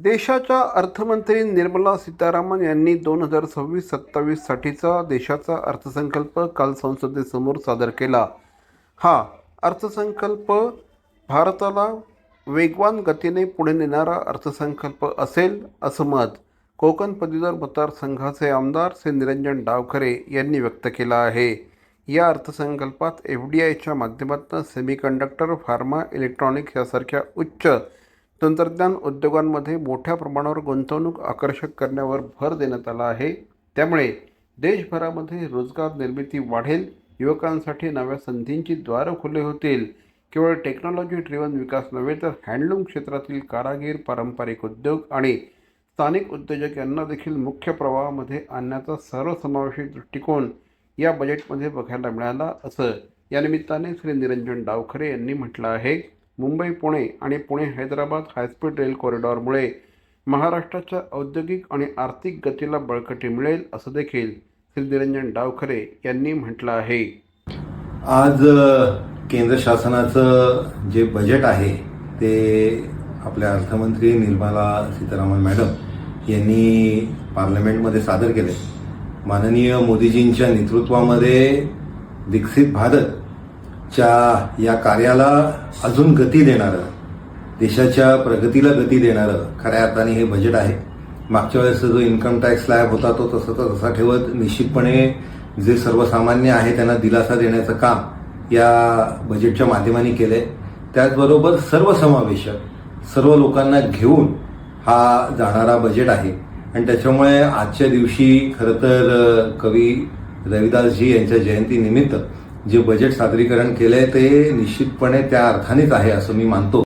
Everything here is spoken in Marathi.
देशाच्या अर्थमंत्री निर्मला सीतारामन यांनी दोन हजार सव्वीस सत्तावीससाठीचा देशाचा अर्थसंकल्प काल संसदेसमोर सादर केला. हा अर्थसंकल्प भारताला वेगवान गतीने पुढे नेणारा अर्थसंकल्प असेल असं मत कोकण पदवीधर मतदारसंघाचे आमदार श्री निरंजन डावखरे यांनी व्यक्त केलं आहे. या अर्थसंकल्पात एफ डी आयच्या माध्यमातून सेमीकंडक्टर फार्मा इलेक्ट्रॉनिक्स यासारख्या उच्च तंत्रज्ञान उद्योगांमध्ये मोठ्या प्रमाणावर गुंतवणूक आकर्षक करण्यावर भर देण्यात आला आहे. त्यामुळे देशभरामध्ये रोजगार निर्मिती वाढेल युवकांसाठी नव्या संधींची द्वारं खुले होतील. केवळ टेक्नॉलॉजी ड्रिवन विकास नव्हे तर हँडलूम क्षेत्रातील कारागीर पारंपरिक उद्योग आणि स्थानिक उद्योजक यांना देखील मुख्य प्रवाहामध्ये आणण्याचा सर्वसमावेशक दृष्टिकोन या बजेटमध्ये बघायला मिळाला असं या निमित्ताने श्री निरंजन डावखरे यांनी म्हटलं आहे. मुंबई पुणे आणि Pune Hyderabad high speed rail कॉरिडॉरमुळे महाराष्ट्राच्या औद्योगिक आणि आर्थिक गतीला बळकटी मिळेल असं देखील श्री निरंजन डावखरे यांनी म्हटलं आहे. आज केंद्र शासनाचं जे बजेट आहे ते आपल्या अर्थमंत्री निर्मला सीतारामन मॅडम यांनी पार्लमेंटमध्ये सादर केले माननीय मोदीजींच्या नेतृत्वामध्ये विकसित भारत च्या या कार्याला अजून गती देणारं देशाच्या प्रगतीला गती देणारं खऱ्या अर्थाने हे बजेट आहे. मागच्या वेळेस जो इन्कम टॅक्स स्लॅब होता तो तसा तसा ठेवत निश्चितपणे जे सर्वसामान्य आहे त्यांना दिलासा देण्याचं काम या बजेटच्या माध्यमाने केलं आहे त्याचबरोबर सर्वसमावेशक सर्व लोकांना घेऊन हा जाणारा बजेट आहे. आणि त्याच्यामुळे आजच्या दिवशी खरं तर कवी रविदासजी यांच्या जयंतीनिमित्त जे बजेट सादरीकरण केलंय ते निश्चितपणे त्या अर्थानेच आहे असं मी मानतो.